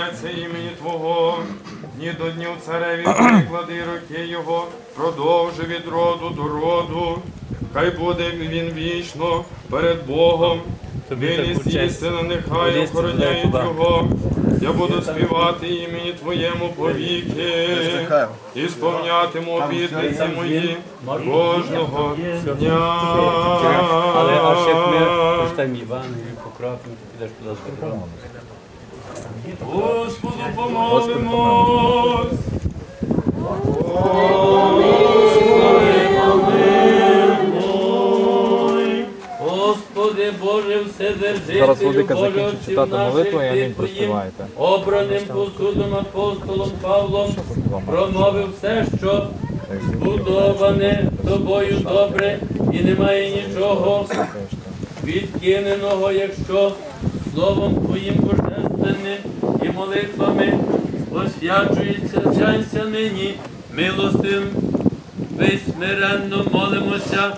бояться імені Твого, ні до днів цареві приклади руки його, продовжи від роду до роду. Хай буде він вічно перед Богом. Милість істина, нехай охороняють його. Я буду співати імені Твоєму повіки і сповнятиму обітниці мої кожного дня. Але аж як ми прочитаємо Євангелію, покропимо, підеш туди з Петром. Господу помолимось. Господи Боже, Вседержителю, Зараз Владика закінчить читати наших, молитву, і амінь проспіваєте. обраним посудом апостолом Павлом промовив все, що збудоване тобою добре, і немає нічого відкиненого, якщо словом Твоїм божественним і молитвами освячується цянься нині милостим. Ми смиренно молимося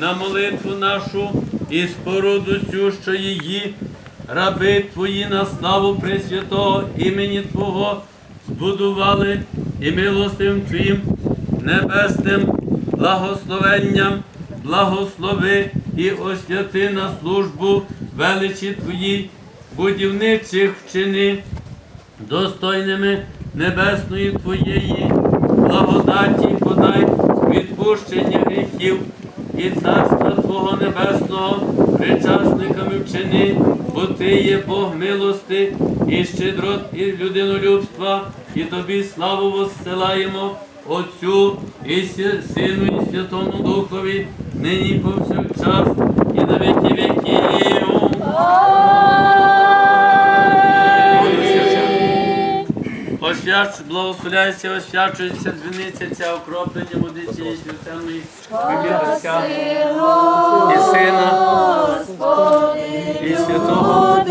на молитву нашу і споруду цю, що її, раби Твої на славу Пресвятого імені Твого збудували і милостим Твоїм небесним благословенням, благослови і освяти на службу величі Твої, будівничих вчини достойними небесної Твоєї благодаті подай відпущення гріхів і царства Твого Небесного причасниками вчини, бо Ти є Бог милости і щедрот, і людинолюбства, і Тобі славу воссилаємо Отцю і Сину, і Святому Духові, нині повсякчас і на Освяч, благословляйся, освячується дзвіниця ця окроплення води цієї священної Отця і Сина і Святого.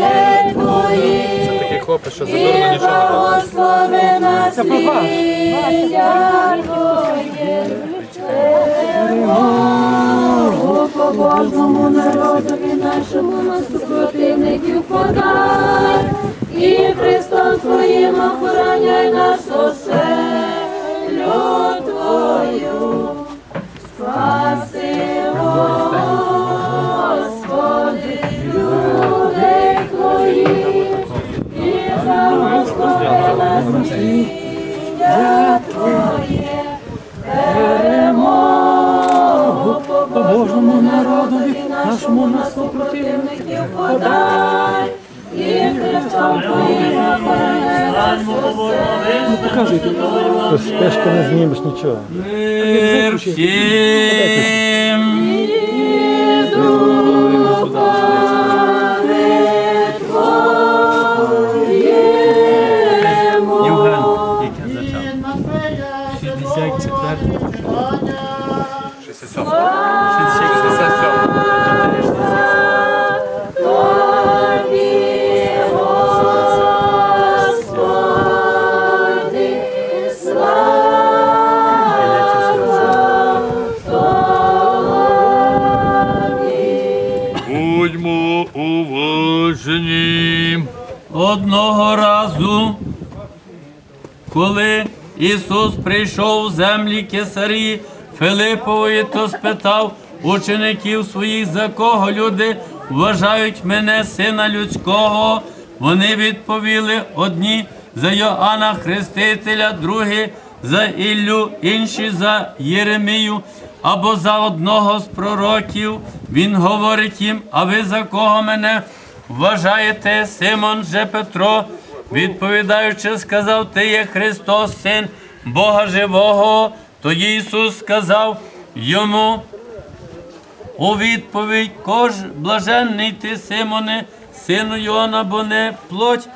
Це такий хлопець, що задурно нічого не робить. Це по Божому народові нашому на супротивників подай, і Твоїм охороняй нас оселю Твою. Спаси, Господи, люди Твої, і благослови нас ім'я Твоє, перемогу побожному народові нашому на супротивників подай, і покажи. Спешка не знімеш нічого. Мир всім! Коли Ісус прийшов у землі Кесарії Филипової, то спитав учеників своїх, за кого люди вважають мене, сина людського. Вони відповіли одні за Йоанна Хрестителя, другі за Іллю, інші за Єремію або за одного з пророків. Він говорить їм, а ви за кого мене вважаєте? Симон же Петро, відповідаючи, сказав, ти є Христос, син Бога живого. Тоді Ісус сказав йому у відповідь, кож блаженний ти, Симоне, сину Йона, бо не плоть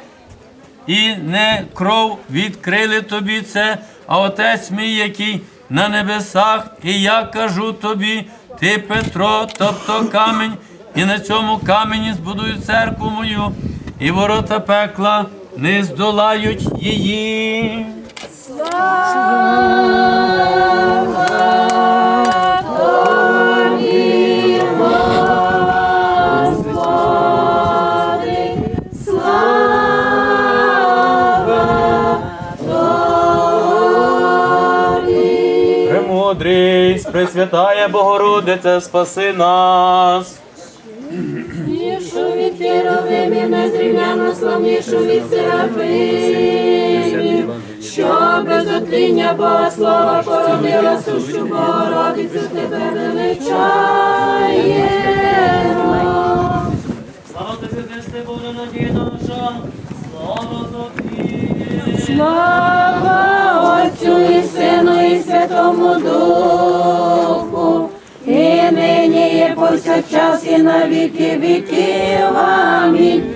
і не кров відкрили тобі це, а отець мій, який на небесах, і я кажу тобі, ти Петро, тобто камінь, і на цьому камені збудую церкву мою, і ворота пекла не здолають її. Премудрість, Пресвятає Богородиця, спаси нас. Славнішу від Серафимів, що без отління Бога слова породила сущу Богородицю, тебе величаємо. Слава тобі, Христе, Боже, надія наша. Слава тобі. Слава Отцю і Сину і Святому Духу, і нині і повсякчас і на віки віків. Амінь.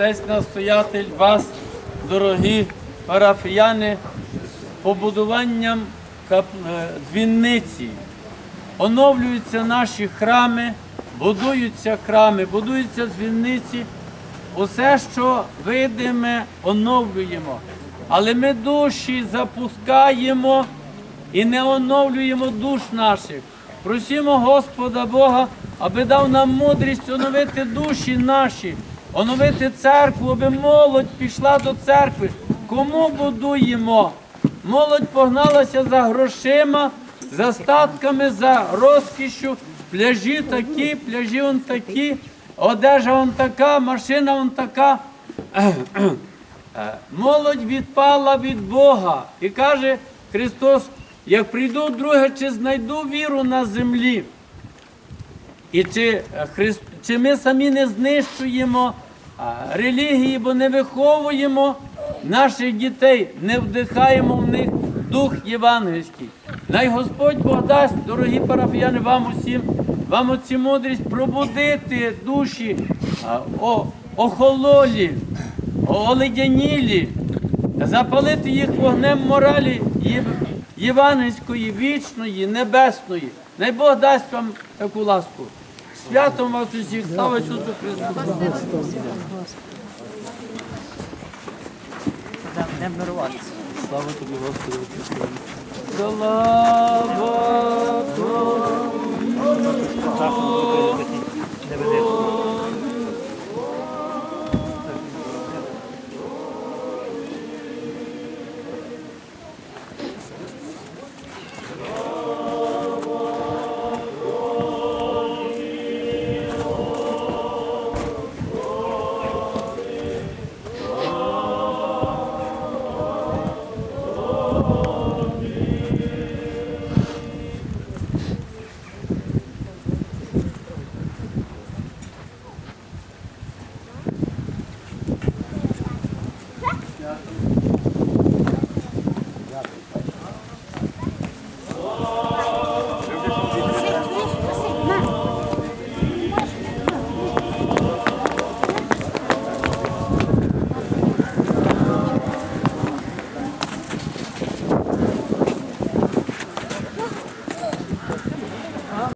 Отець настоятель, вас, дорогі парафіяни, побудуванням е. Оновлюються наші храми, будуються храми, будуються дзвіниці. Усе, що видиме, оновлюємо. Але ми душі запускаємо і не оновлюємо душ наших. Просимо Господа Бога, аби дав нам мудрість оновити душі наші, оновити церкву, аби молодь пішла до церкви. Кому будуємо? Молодь погналася за грошима, за статками, за розкішшю. Пляжі такі, пляжі он такі, одежа он така, машина он така. Молодь відпала від Бога і каже Христос, як прийду вдруге, чи знайду віру на землі. І чи, е, Христ, чи ми самі не знищуємо релігії, бо не виховуємо наших дітей, не вдихаємо в них дух євангельський. Най Господь Бог дасть, дорогі парафіяни, вам усім, вам оці мудрість пробудити душі охололі, оледянілі, запалити їх вогнем моралі євангельської, вічної, небесної. Най Бог дасть вам таку ласку святом вас усіх, слава Ісусу Христу. Днем мируватися. Слава тобі, Господи, Христу. Слава Тобі, Господи. Дякую.